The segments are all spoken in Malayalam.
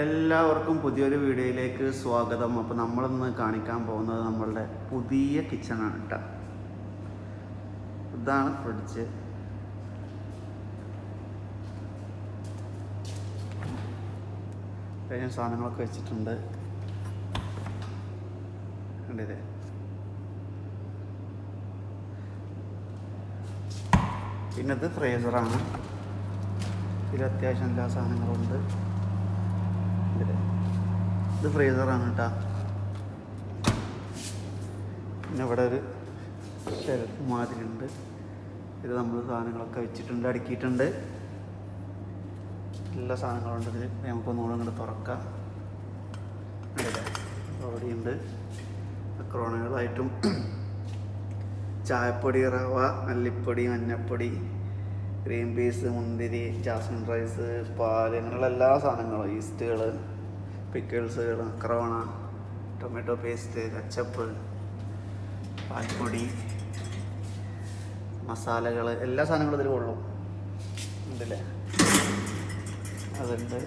എല്ലാവർക്കും പുതിയൊരു വീഡിയോയിലേക്ക് സ്വാഗതം. അപ്പോൾ നമ്മളിന്ന് കാണിക്കാൻ പോകുന്നത് നമ്മളുടെ പുതിയ കിച്ചണാണ് കേട്ടോ ഇതാണ് ഫ്രിഡ്ജ്. കഴിഞ്ഞ സാധനങ്ങളൊക്കെ വെച്ചിട്ടുണ്ട്. കണ്ടില്ലേ? പിന്നെ ഇത് ഫ്രേസറാണ്. ഇതിൽ അത്യാവശ്യം എല്ലാ സാധനങ്ങളും ഇത് ഫ്രീസറാണ് കേട്ടോ. പിന്നെ ഇവിടെ ഒരു ഷെൽഫ് മാതിരി ഉണ്ട് ഇത് നമ്മൾ സാധനങ്ങളൊക്കെ വെച്ചിട്ടുണ്ട് അടുക്കിയിട്ടുണ്ട്. എല്ലാ സാധനങ്ങളും ഉണ്ട് ഇതിൽ നമുക്കൊന്നുകൂടെ ഇങ്ങോട്ട് തുറക്കാം? അവിടെയുണ്ട് ക്രോണകളായിട്ടും ചായപ്പൊടി റവ മല്ലിപ്പൊടി മഞ്ഞപ്പൊടി ഗ്രീൻ പീസ് മുന്തിരി ജാസ്മിൻ റൈസ് പാൽ അങ്ങനെയുള്ള എല്ലാ സാധനങ്ങളും ഈസ്റ്റുകൾ പിക്കിൾസുകൾ ക്രോണ ടൊമാറ്റോ പേസ്റ്റ് കച്ചപ്പ് പാൽപ്പൊടി മസാലകൾ എല്ലാ സാധനങ്ങളും ഇതിൽ കൊള്ളും. ഉണ്ടല്ലേ? അതുണ്ട്.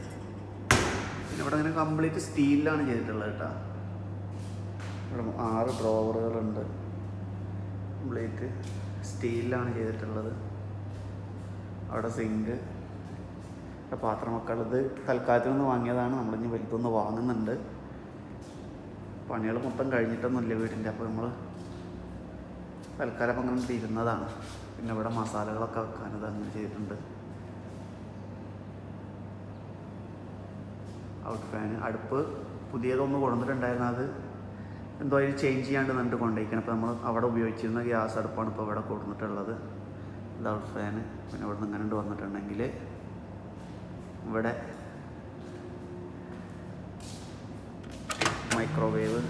പിന്നെ ഇവിടെ അങ്ങനെ കംപ്ലീറ്റ് സ്റ്റീലിലാണ് ചെയ്തിട്ടുള്ളത് കേട്ടോ. ഇവിടെ ആറ് ഡ്രോവറുകളുണ്ട്. കംപ്ലീറ്റ് സ്റ്റീലിലാണ് ചെയ്തിട്ടുള്ളത്. അവിടെ സിങ്ക് പാത്രമൊക്കെ ഇത് തൽക്കാലത്തിൽ നിന്ന് വാങ്ങിയതാണ്. നമ്മളിനി വലുതൊന്ന് വാങ്ങുന്നുണ്ട്. പണികൾ മൊത്തം കഴിഞ്ഞിട്ടൊന്നുമില്ല വീടിന്റെ. അപ്പോൾ നമ്മൾ തൽക്കാലം അങ്ങനെ ഇരുന്നതാണ് പിന്നെ ഇവിടെ മസാലകളൊക്കെ വെക്കാനത് അങ്ങനെ ചെയ്തിട്ടുണ്ട്. ഔട്ട് ഫാൻ അടുപ്പ്. പുതിയതൊന്ന് കൊണ്ടുവന്നിട്ടുണ്ടായിരുന്നു. അത് എന്തോ അതിൽ ചേഞ്ച് ചെയ്യാണ്ട് നിന്നിട്ട് കൊണ്ടുപോയിക്കണം. അപ്പോൾ നമ്മൾ അവിടെ ഉപയോഗിച്ചിരുന്ന ഗ്യാസ് അടുപ്പാണ് ഇപ്പോൾ ഇവിടെ കൊടുത്തിട്ടുള്ളത്. ഇത് ഔട്ട് ഫാൻ പിന്നെ ഇവിടെ നിന്ന് ഇങ്ങനെ വന്നിട്ടുണ്ടെങ്കിൽ ഇവിടെ. മൈക്രോവേവ്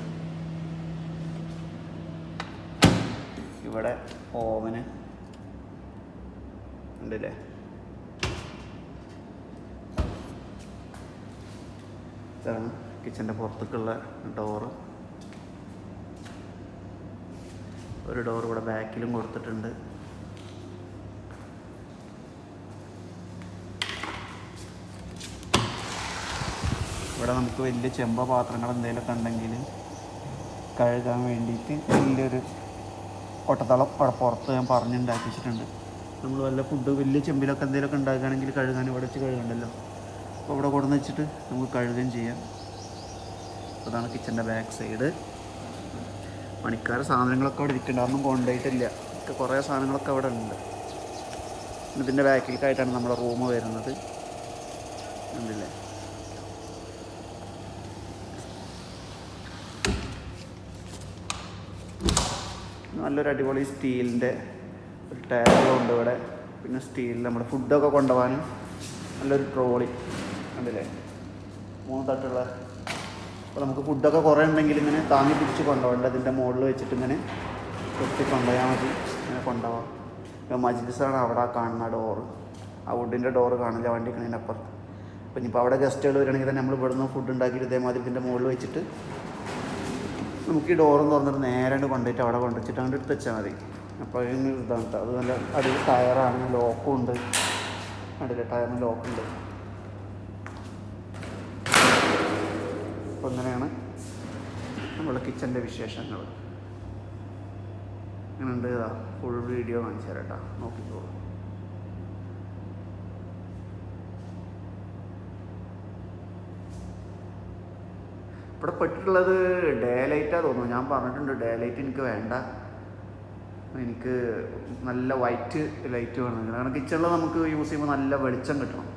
ഇവിടെ ഓവന് ഉണ്ടല്ലേ? ഇതാണ് കിച്ചന്റെ പുറത്തേക്കുള്ള ഡോറ് ഒരു ഡോർ ഇവിടെ ബാക്കിലും കൊടുത്തിട്ടുണ്ട്. ഇവിടെ നമുക്ക് വലിയ ചെമ്പ പാത്രങ്ങൾ എന്തെങ്കിലുമൊക്കെ ഉണ്ടെങ്കിൽ കഴുകാൻ വേണ്ടിയിട്ട് വലിയൊരു ഒട്ടത്തളം അവിടെ പുറത്ത് ഞാൻ പറഞ്ഞുണ്ടാക്കിച്ചിട്ടുണ്ട് നമ്മൾ വല്ല ഫുഡ് വലിയ ചെമ്പിലൊക്കെ എന്തെങ്കിലുമൊക്കെ ഉണ്ടാക്കുകയാണെങ്കിൽ കഴുകാൻ ഇവിടെ വെച്ച് കഴുകണ്ടല്ലോ. അപ്പോൾ ഇവിടെ കൊടുന്ന് വെച്ചിട്ട് നമുക്ക് കഴുകുകയും ചെയ്യാം. അതാണ് കിച്ചന്റെ ബാക്ക് സൈഡ് പണിക്കാർ സാധനങ്ങളൊക്കെ അവിടെ ഇരിക്കുന്നുണ്ട്. അതൊന്നും കൊണ്ടുപോയിട്ടില്ല. ഒക്കെ കുറേ സാധനങ്ങളൊക്കെ അവിടെ ഉണ്ട്. ഇതിന്റെ ബാക്കിലേക്കായിട്ടാണ് നമ്മുടെ റൂം വരുന്നത്. ഉണ്ടല്ലേ നല്ലൊരു അടിപൊളി സ്റ്റീലിന്റെ ഒരു ടേബിളുണ്ട് ഇവിടെ. പിന്നെ സ്റ്റീലിൽ നമ്മുടെ ഫുഡൊക്കെ കൊണ്ടുപോകാനും നല്ലൊരു ട്രോളി. കണ്ടില്ലേ? മൂന്ന് തട്ടുള്ള. അപ്പോൾ നമുക്ക് ഫുഡൊക്കെ കുറേ ഉണ്ടെങ്കിൽ ഇങ്ങനെ താങ്ങി പിടിച്ച് കൊണ്ടുപോകണ്ട അതിന്റെ മുകളിൽ വെച്ചിട്ട് ഇങ്ങനെ കൊത്തി കൊണ്ടുപോയാൽ മതി. ഇങ്ങനെ കൊണ്ടുപോകാം. ഇപ്പോൾ മജ്ലിസാണ് അവിടെ കാണുന്ന ഡോറ്. ആ വുഡിന്റെ ഡോറ് കാണില്ല വണ്ടി കണീന്റെ അപ്പുറത്ത്. അപ്പോൾ ഇനിയിപ്പോൾ അവിടെ ഗസ്റ്റുകൾ വരികയാണെങ്കിൽ തന്നെ നമ്മൾ ഇവിടുന്ന് ഫുഡ് ഉണ്ടാക്കിയിട്ട് ഇതേമാതിരി ഇതിന്റെ മുകളിൽ വെച്ചിട്ട് നമുക്ക് ഈ ഡോറും തുറന്നിട്ട് നേരെ കൊണ്ടുപോയിട്ട് അവിടെ കൊണ്ടുവച്ചിട്ട് അങ്ങോട്ട് എടുത്ത് വെച്ചാൽ മതി. അപ്പോൾ അതിന് ഇതാണ് അത് നല്ല അടിയിൽ ടയറാണ് ലോക്കും ഉണ്ട്. അടിയിൽ ടയറിന് ലോക്കുണ്ട് അപ്പോൾ അങ്ങനെയാണ് നമ്മുടെ കിച്ചന്റെ വിശേഷങ്ങൾ. അങ്ങനെ ഉണ്ട് ഫുൾ വീഡിയോ കാണിച്ചു തരാം കേട്ടോ നോക്കിക്കോളൂ. ഇവിടെ പെട്ടിട്ടുള്ളത് ഡേ ലൈറ്റാ തോന്നുന്നു. ഞാൻ പറഞ്ഞിട്ടുണ്ട് ഡേ ലൈറ്റ് എനിക്ക് വേണ്ട. എനിക്ക് നല്ല വൈറ്റ് ലൈറ്റ് വേണം. കാരണം കിച്ചണിൽ നമുക്ക് യൂസ് ചെയ്യുമ്പോൾ നല്ല വെളിച്ചം കിട്ടണം.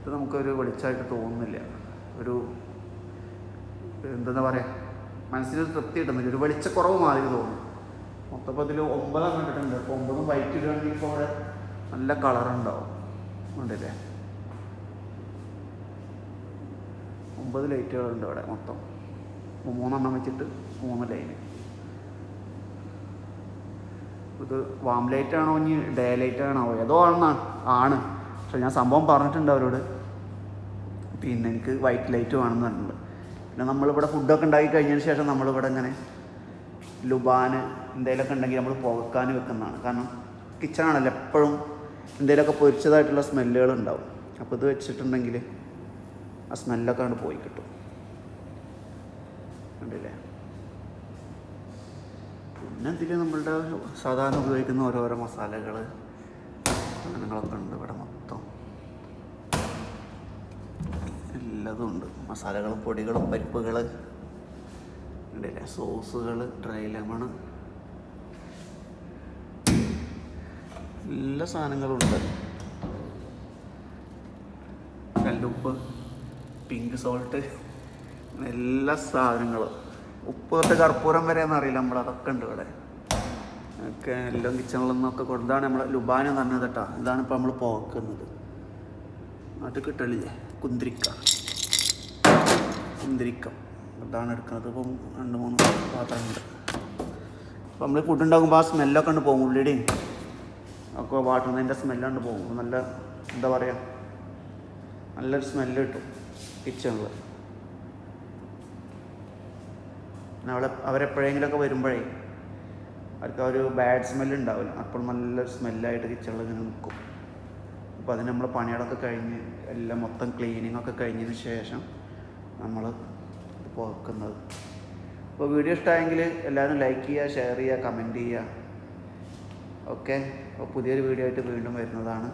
ഇത് നമുക്കൊരു വെളിച്ചമായിട്ട് തോന്നുന്നില്ല. ഒരു എന്താ പറയുക മനസ്സിന് തൃപ്തി കിട്ടുന്നില്ല. ഒരു വെളിച്ചക്കുറവ് മാറി തോന്നുന്നു. മൊത്തപ്പോൾ ഇതിൽ ഒമ്പതാം കണ്ടിട്ടുണ്ട് അപ്പോൾ ഒമ്പതും വൈറ്റ് ഇടുകയാണെങ്കിൽ ഇപ്പോൾ അവിടെ നല്ല കളറുണ്ടാവും ഉണ്ടല്ലേ? ഒമ്പത് ലൈറ്റുകളുണ്ട് അവിടെ മൊത്തം. മൂന്നെണ്ണം വെച്ചിട്ട് മൂന്ന് ലൈന് ഇത് വാം ലൈറ്റ് ആണോ ഇനി ഡേ ലൈറ്റ് ആണോ? ഏതോ ആണെന്നാ ആണ്. പക്ഷെ ഞാൻ സംഭവം പറഞ്ഞിട്ടുണ്ട് അവരോട്. പിന്നെ എനിക്ക് വൈറ്റ് ലൈറ്റ് വേണമെന്ന് പറഞ്ഞിട്ടുണ്ട്. പിന്നെ നമ്മളിവിടെ ഫുഡൊക്കെ ഉണ്ടാക്കി കഴിഞ്ഞതിന് ശേഷം നമ്മളിവിടെ ഇങ്ങനെ ലുബാന് എന്തെങ്കിലുമൊക്കെ ഉണ്ടെങ്കിൽ നമ്മൾ പുകക്കാൻ വെക്കുന്നതാണ്. കാരണം കിച്ചണാണല്ലോ എപ്പോഴും എന്തെങ്കിലുമൊക്കെ പൊരിച്ചതായിട്ടുള്ള സ്മെല്ലുകൾ ഉണ്ടാവും. അപ്പോൾ ഇത് വെച്ചിട്ടുണ്ടെങ്കിൽ ആ സ്മെല്ലൊക്കെ അങ്ങോട്ട് പോയി കിട്ടും. കണ്ടില്ലേ പിന്നെ ഇതിൽ നമ്മളുടെ സാധാരണ ഉപയോഗിക്കുന്ന ഓരോരോ മസാലകൾ അങ്ങനെങ്ങളൊക്കെ ഉണ്ട് ഇവിടെ മൊത്തം. എല്ലാതും ഉണ്ട്. മസാലകളും പൊടികളും പരിപ്പുകൾ കണ്ടില്ലേ സോസുകൾ ഡ്രൈ ലെമൺ എല്ലാ സാധനങ്ങളും ഉണ്ട്. കല്ലുപ്പ് പിങ്ക് സോൾട്ട് എല്ലാ സാധനങ്ങളും. ഉപ്പ് തൊട്ട് കർപ്പൂരം വരെ എന്നറിയില്ല നമ്മൾ അതൊക്കെ ഉണ്ട് ഇവിടെ. ഒക്കെ എല്ലാം കിച്ചണിൽ നിന്നൊക്കെ കൊടുത്താണ് നമ്മൾ ലുബാന എന്ന് പറഞ്ഞത് കേട്ടോ. ഇതാണ് ഇപ്പോൾ നമ്മൾ പോക്കുന്നത്. അത് കിട്ടലില്ലേ? കുന്തിരിക്ക. കുന്തിരിക്കം. അതാണ് എടുക്കുന്നത്. ഇപ്പം രണ്ട് മൂന്ന് പാത്രമുണ്ട് അപ്പം നമ്മൾ ഫുഡ് ഉണ്ടാകുമ്പോൾ ആ സ്മെല്ലൊക്കെ ഉണ്ട് പോകും ഉള്ളിയുടെയും ഒക്കെ വാട്ടുന്നതിന്റെ സ്മെല്ലുണ്ട് പോകും. നല്ല എന്താ പറയുക നല്ലൊരു സ്മെല്ല് കിട്ടും കിച്ചണിൽ പിന്നെ അവളെ അവരെപ്പോഴെങ്കിലുമൊക്കെ വരുമ്പോഴേ അവർക്ക് ആ ഒരു ബാഡ് സ്മെല്ല് ഉണ്ടാവില്ല. അപ്പോൾ നല്ല സ്മെല്ലായിട്ട് കിച്ചണിൽ ഇങ്ങനെ നിൽക്കും അപ്പോൾ അതിന് നമ്മൾ പണികളൊക്കെ കഴിഞ്ഞ് എല്ലാം മൊത്തം ക്ലീനിങ് ഒക്കെ കഴിഞ്ഞതിന് ശേഷം നമ്മൾ പോക്കുന്നത് അപ്പോൾ വീഡിയോ ഇഷ്ടമായെങ്കിൽ എല്ലാവരും ലൈക്ക് ചെയ്യുക ഷെയർ ചെയ്യുക കമന്റ് ചെയ്യുക. ഓക്കെ അപ്പോൾ പുതിയൊരു വീഡിയോ ആയിട്ട് വീണ്ടും വരുന്നതാണ്.